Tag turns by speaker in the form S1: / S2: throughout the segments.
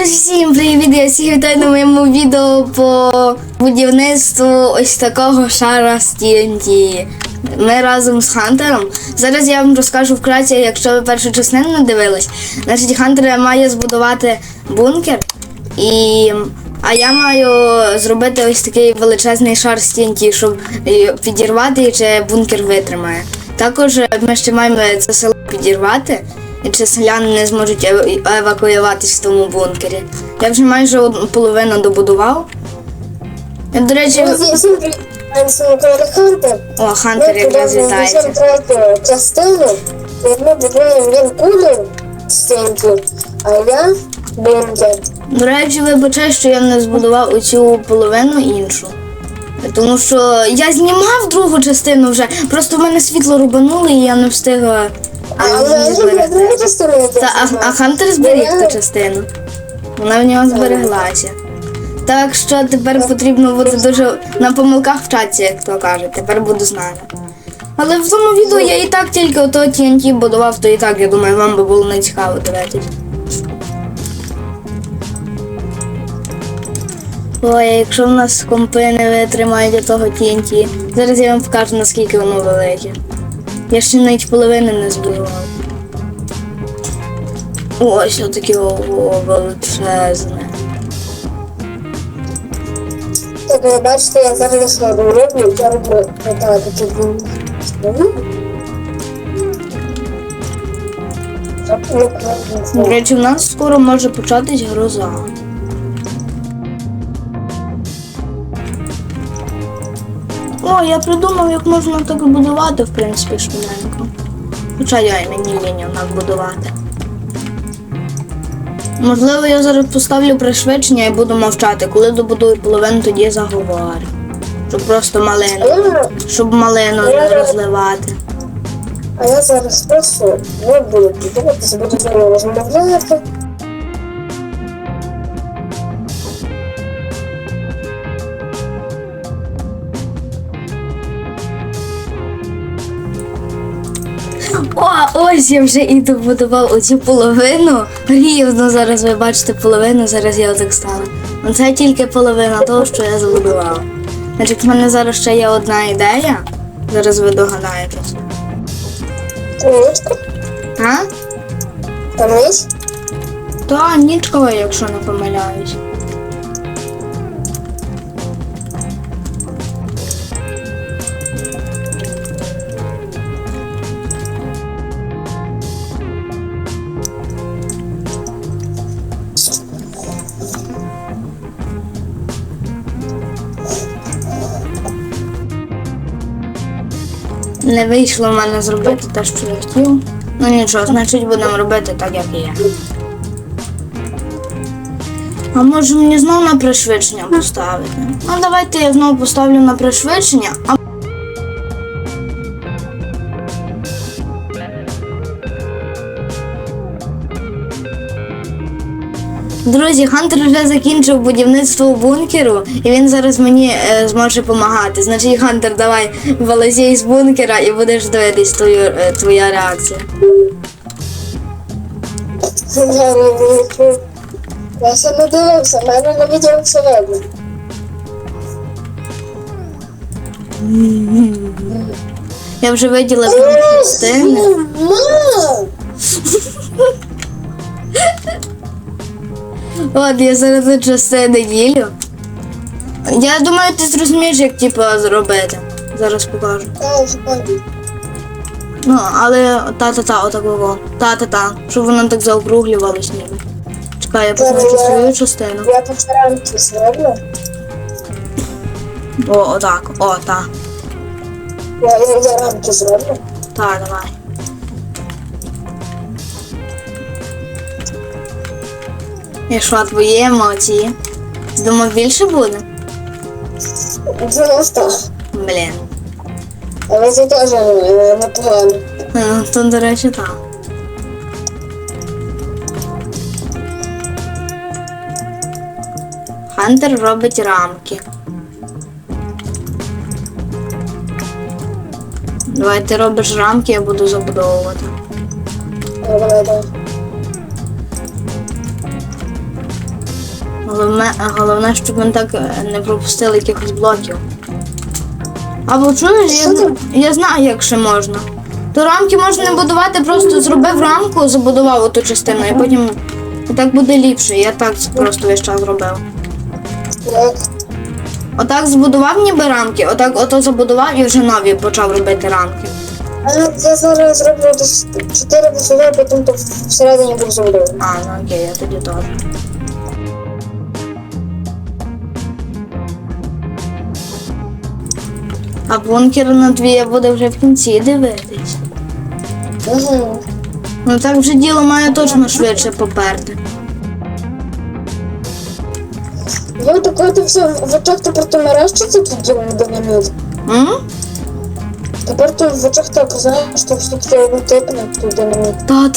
S1: Всім привіт! Я всіх вітаю на моєму відео по будівництву ось такого шара з TNT. Ми разом з Хантером. Зараз я вам розкажу вкратце, якщо ви першу частину не дивились. Значить, Хантер має збудувати бункер, і... а я маю зробити ось такий величезний шар з TNT, щоб е, підірвати, чи бункер витримає. Також ми ще маємо це село підірвати. Чи селяни не зможуть евакуюватись в тому бункері. Я вже майже половину добудував. Я, до речі,
S2: Хантер.
S1: о, Хантер якраз вітається.
S2: частину, і ми будуємо він кулю стінки, а я бункер.
S1: До речі, вибачай, що я не збудував оцю половину іншу. Тому що я знімав другу частину вже, просто в мене світло рубануло і я не встигла.
S2: А але
S1: зберегти. Та, а, Хантер зберіг ту частину. Вона в нього збереглася. Так що тепер потрібно буде дуже на помилках вчатися, як то кажуть. Тепер буду знати. Але в тому відео я і так тільки ото TNT будував, то і так, я думаю, вам би було не цікаво дивитись. Ой, якщо в нас компи не витримають того TNT, зараз я вам покажу, наскільки воно велике. Я ще навіть половини не збудував. Ось отаке ого, величезне.
S2: Так, ви бачите, я зараз що роблю, я роблю тут бункер.
S1: До речі, в нас скоро може початись гроза. О, я придумав, як можна так будувати, в принципі, швиденько. Хоча я й мені лінію будувати. Можливо, я зараз поставлю пришвидшення і буду мовчати. Коли добудую половину, тоді заговорю. Щоб просто малину. Щоб малину не розливати.
S2: А я зараз просто не буду підтриматися, буду з розмовляти.
S1: О, ось я вже і добудував оцю половину. Рівно зараз ви бачите половину, зараз я отак. Ну це тільки половина того, що я забудувала. Значить, в мене зараз ще є одна ідея. Зараз ви догадаєтесь.
S2: Нічка,
S1: А?
S2: є?
S1: Та нічого, якщо не помиляюсь. Не вийшло в мене зробити те, що я хотів. Ну нічого, значить будемо робити так, як є. А може мені знову на пришвидшення поставити? Ну давайте я знову поставлю на пришвидшення. Друзі, Хантер вже закінчив будівництво бункеру, і він зараз мені е, зможе допомагати. Значить, Хантер, давай вилазій з бункера і будеш дивитись твою, е, твоя реакція.
S2: Я не. Я ще не дивився, в мене на відео все видно.
S1: Я вже виділа.
S2: Мам!
S1: От я зараз цю частини ділю. Я думаю, ти зрозумієш, як типу, зробити. Зараз покажу. Ну, але та-та-та, отакого. Та-та-та. Щоб воно так заокруглювалось ніби. Чекай, я позначу свою частину.
S2: Я по рамки зроблю.
S1: О, отак. О, та.
S2: Я, я, рамки зроблю.
S1: Та, давай. І що, твої емоції? Думав, більше буде?
S2: 90.
S1: Блін.
S2: Але це теж е, непогано.
S1: Ну, то, до речі, так. Хантер робить рамки. Давай ти робиш рамки, я буду забудовувати.
S2: Давай, давай.
S1: Головне, головне, щоб ми так е, не пропустили якихось блоків. Або чуєш, я, зна- я знаю, як ще можна. То рамки можна не будувати, просто зробив рамку, забудував оту частину, і потім і так буде ліпше. Я так просто весь час робив. Отак збудував ніби рамки, отак ото забудував і вже нові почав робити рамки.
S2: А я зараз зроблю десь 4 досуги, потім то всередині буду зроблю.
S1: А, ну окей, я тоді теж. А бункер на дві я буду вже в кінці дивитись.
S2: Угу.
S1: Ну так вже діло має точно швидше поперти.
S2: Я так ти все в очах тепер ти мерещиться тут діло динаміт.
S1: М?
S2: Тепер ти в очах так знаєш, що все таке типне тут динаміт.
S1: Та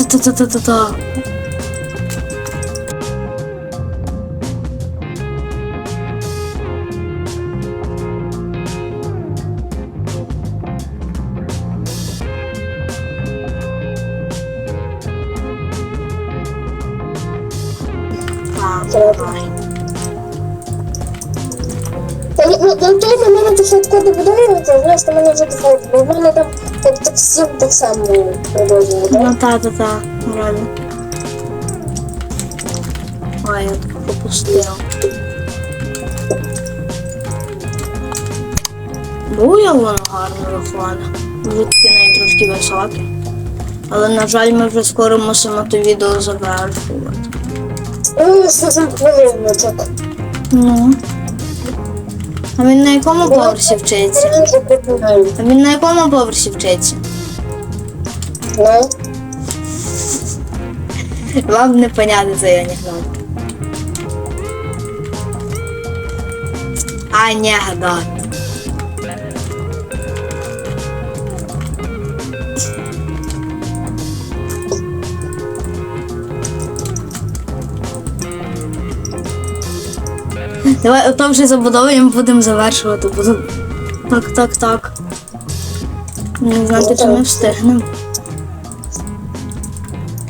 S1: та та. Так, давай.
S2: Ну, ну, той мене то швидко добудовується, знаєш, то мене вже дефолт, бо в мене там так, так сім так само продовжує, так?
S1: Ну та та та, вроді. Ой, я так пропустив. Буя воно гарно виходить. Звідки неї трошки високі. Але, на жаль, ми вже скоро мусимо то відео завершувати.
S2: Ну, все хвилину так.
S1: Ну. А він на якому поверсі вчиться? А він на якому поверсі вчиться?
S2: Ну,
S1: Вам не поняти цей анекдот. Анекдот. Давай ото вже забудовуємо, будемо завершувати. Буду... Так, так, так. Не знати, чи ми встигнемо.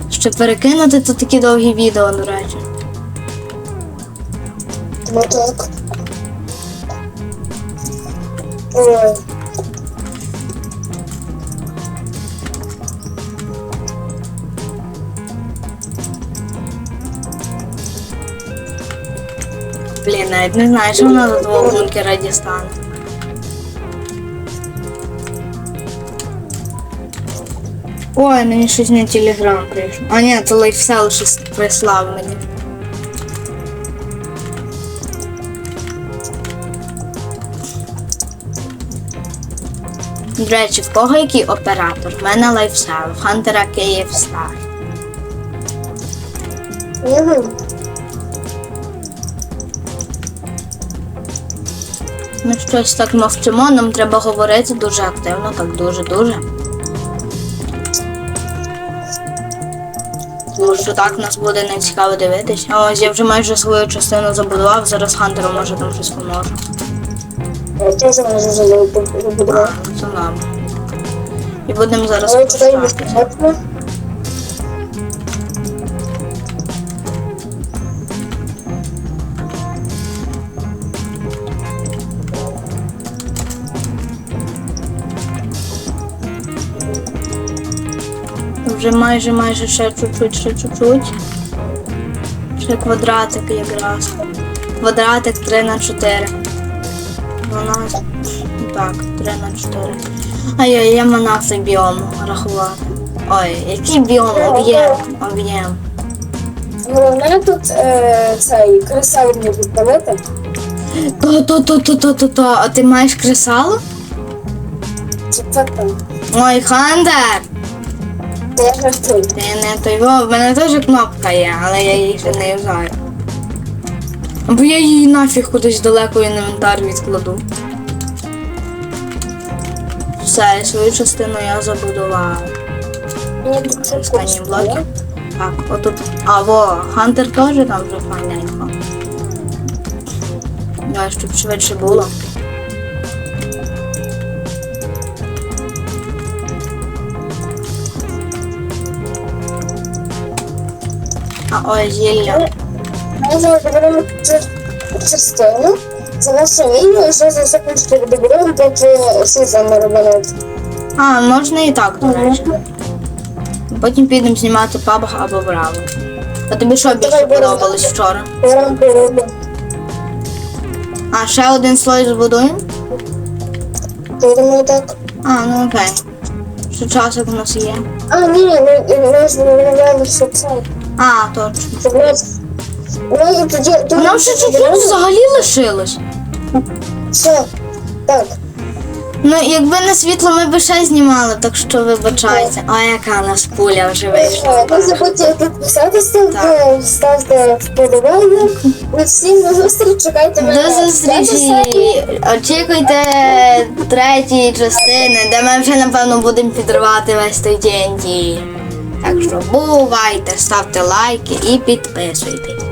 S1: Ще перекинути то такі довгі відео, до речі.
S2: ну так. Ой.
S1: Блін, навіть не знаю, що вона до твого бункера дістане. Ой, мені щось не телеграм прийшло. А ні, це лайфсел щось прислав мені. До речі, в кого який оператор? В мене лайфсел, в Хантера Київстар.
S2: Угу.
S1: Ми щось так мовчимо, нам треба говорити дуже активно, так дуже-дуже. Тому що так нас буде не цікаво дивитись. Ось я вже майже свою частину забудував, зараз Хантеру може там щось поможе.
S2: Я теж можу вже забудувати.
S1: Це нам. І будемо зараз
S2: Але
S1: майже, майже ще чуть-чуть, ще чуть-чуть. Ще квадратик якраз. Квадратик 3 на 4. 12. Так, 3 на 4. Ай, я манав цей біом рахувати. Ой, який біом? Об'єм. Об'єм.
S2: Головне тут е, цей кресаль не підпалити.
S1: То-то-то-то-то-то. А ти маєш кресало?
S2: Чи це там?
S1: Ой, Хандер!
S2: Я
S1: не той во, в мене теж кнопка є, але я її ще не юзаю. Бо я її нафіг кудись далеко в інвентар відкладу. Все, свою частину я забудував.
S2: Мені
S1: Останні блоки. Так, отут. А во, Хантер теж там вже файненько. Давай, щоб швидше було. А
S2: частину за ще за секундочку доберемо, поки
S1: можна і так, до речі. Потім підемо знімати PUBG або Браво. А тобі що більше подобалось вчора? А, ще один слой збудуємо?
S2: Я думаю, так.
S1: А, ну окей. Що часик у нас є.
S2: А, ні, ми, ми
S1: точно.
S2: Це в нас- Ну, і тоді...
S1: А нам ще чуть-чуть взагалі лишилось.
S2: Все, так.
S1: Ну, якби не світло, ми б ще знімали, так що вибачайте. А яка у нас пуля вже вийшла.
S2: Не забудьте підписатися, ставте, вподобайки. І всім до зустрічі, чекайте мене.
S1: До зустрічі! Очікуйте третьої частини, де ми вже напевно будемо підривати весь той TNT. Так що бувайте, ставте лайки і підписуйтесь.